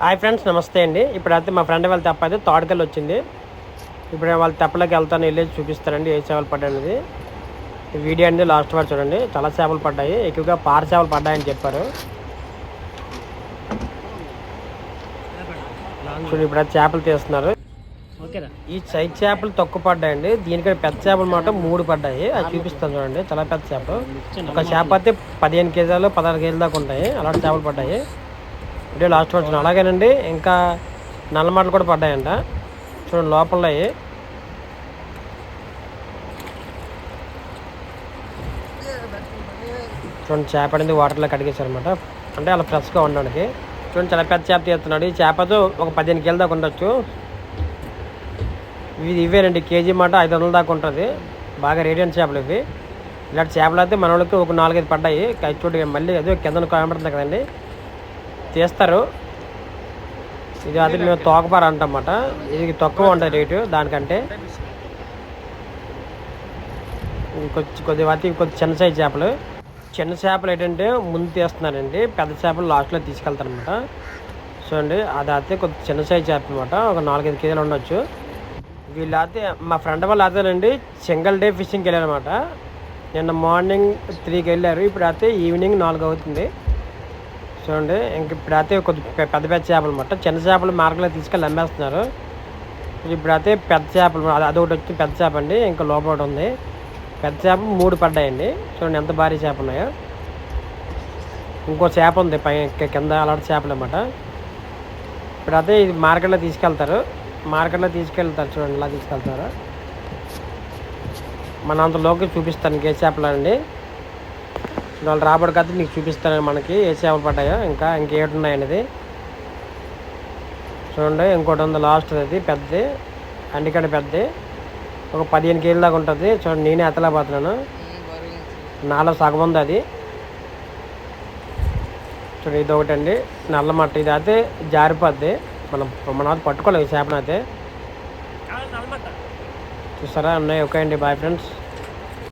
Hi friends నమస్తే అండి. ఇప్పుడు అయితే మా ఫ్రెండ్ వాళ్ళ తెప్ప అయితే తోటకెళ్ళి వచ్చింది. ఇప్పుడు వాళ్ళ తెప్పలోకి వెళ్తాను వెళ్ళి చూపిస్తారండి ఏ చేపలు పడ్డాయి ఈ వీడియో అనేది లాస్ట్ వరకు చూడండి. చాలా చేపలు పడ్డాయి. ఎక్కువగా పార చేపలు పడ్డాయని చెప్పారు. చూడండి ఇప్పుడు అయితే చేపలు తీస్తున్నారు. ఈ సైజ్ చేపలు తక్కువ పడ్డాయండి. దీనికంటే పెద్ద చేపలు మాట మూడు పడ్డాయి. అది చూపిస్తాను చూడండి. చాలా పెద్ద చేపలు. ఒక చేప అయితే పదిహేను కేజీలు పదహారు కేజీల దాకా ఉంటాయి. అలాంటి చేపలు పడ్డాయి. వీడియో లాస్ట్ వచ్చిన అలాగేనండి. ఇంకా నల్లమాటలు కూడా పడ్డాయంట. చూడండి లోపల అయ్యి. చూడండి చేప అనేది వాటర్లో కడిగేశారనమాట అంటే అలా ఫ్రెష్గా ఉండడానికి. చూడండి చాలా పెద్ద చేప తీస్తున్నాడు. ఈ చేపతో ఒక పదిహేను కేజీల దాకా ఉండొచ్చు. ఇవి ఇవేనండి. కేజీ మాట ఐదు వందల దాకా ఉంటుంది. బాగా రేడియంట్ చేపలు ఇవి. ఇలాంటి చేపలు అయితే మన వాళ్ళకి ఒక నాలుగైదు పడ్డాయి. చూడండి చూడు మళ్ళీ అదే కింద కనబడుతుంది కదండి. తీస్తారు. ఇది అది మేము తోకపార అంటమాట ఇది తక్కువ ఉంటుంది రేటు దానికంటే. కొంచెం కొద్దిగా అతి కొద్ది చిన్న సైజ్ చేపలు. చిన్న చేపలు ఏంటంటే ముందు తీస్తున్నారండి. పెద్ద చేపలు లాస్ట్లో తీసుకెళ్తారనమాట చూడండి అది అయితే కొద్ది చిన్న సైజ్ చేప అనమాట ఒక నాలుగైదు కేజీలు ఉండొచ్చు. వీళ్ళు అయితే మా ఫ్రెండ్ వాళ్ళు అయితేనండి సింగిల్ డే ఫిషింగ్కి వెళ్ళారనమాట నిన్న మార్నింగ్ త్రీకి వెళ్ళారు. ఇప్పుడు అయితే ఈవినింగ్ నాలుగు అవుతుంది. చూడండి ఇంక ఇప్పుడు అయితే కొద్ది పెద్ద పెద్ద చేపలు అనమాట చిన్న చేపలు మార్కెట్లో తీసుకెళ్ళి అమ్మేస్తున్నారు. ఇప్పుడైతే పెద్ద చేపలు అది అదొకటి వచ్చి పెద్ద చేప అండి ఇంకా లోపల ఒకటి ఉంది. పెద్ద చేప మూడు పడ్డాయండి. చూడండి ఎంత భారీ చేప ఉన్నాయో. ఇంకో చేప ఉంది పై కింద అలాంటి చేపలు అన్నమాట. ఇప్పుడు ఇది మార్కెట్లో తీసుకెళ్తారు. మార్కెట్లో తీసుకెళ్తారు చూడండి ఇలా తీసుకెళ్తారు. మన అంతలోకి చూపిస్తాను ఇంకే చేపలు అండి వాళ్ళు రాబడి కదా నీకు చూపిస్తాను మనకి ఏ చేపలు పడ్డాయో ఇంకా ఇంకేటి ఉన్నాయనేది. చూడండి ఇంకోటి ఉంది లాస్ట్ అది పెద్దది అండికంటే పెద్దది. ఒక పదిహేను కేజీల దాకా ఉంటుంది. చూడండి నేనే ఎత్తలేకపోతున్నాను. నాలో సగం ఉంది అది. చూడండి ఇది ఒకటండి. నల్ల మట్ట ఇది అయితే జారిపోద్ది. మనం మన అది పట్టుకోలేము ఈ చేపను అయితే చూసారా ఉన్నాయి ఓకే అండి బాయ్ ఫ్రెండ్స్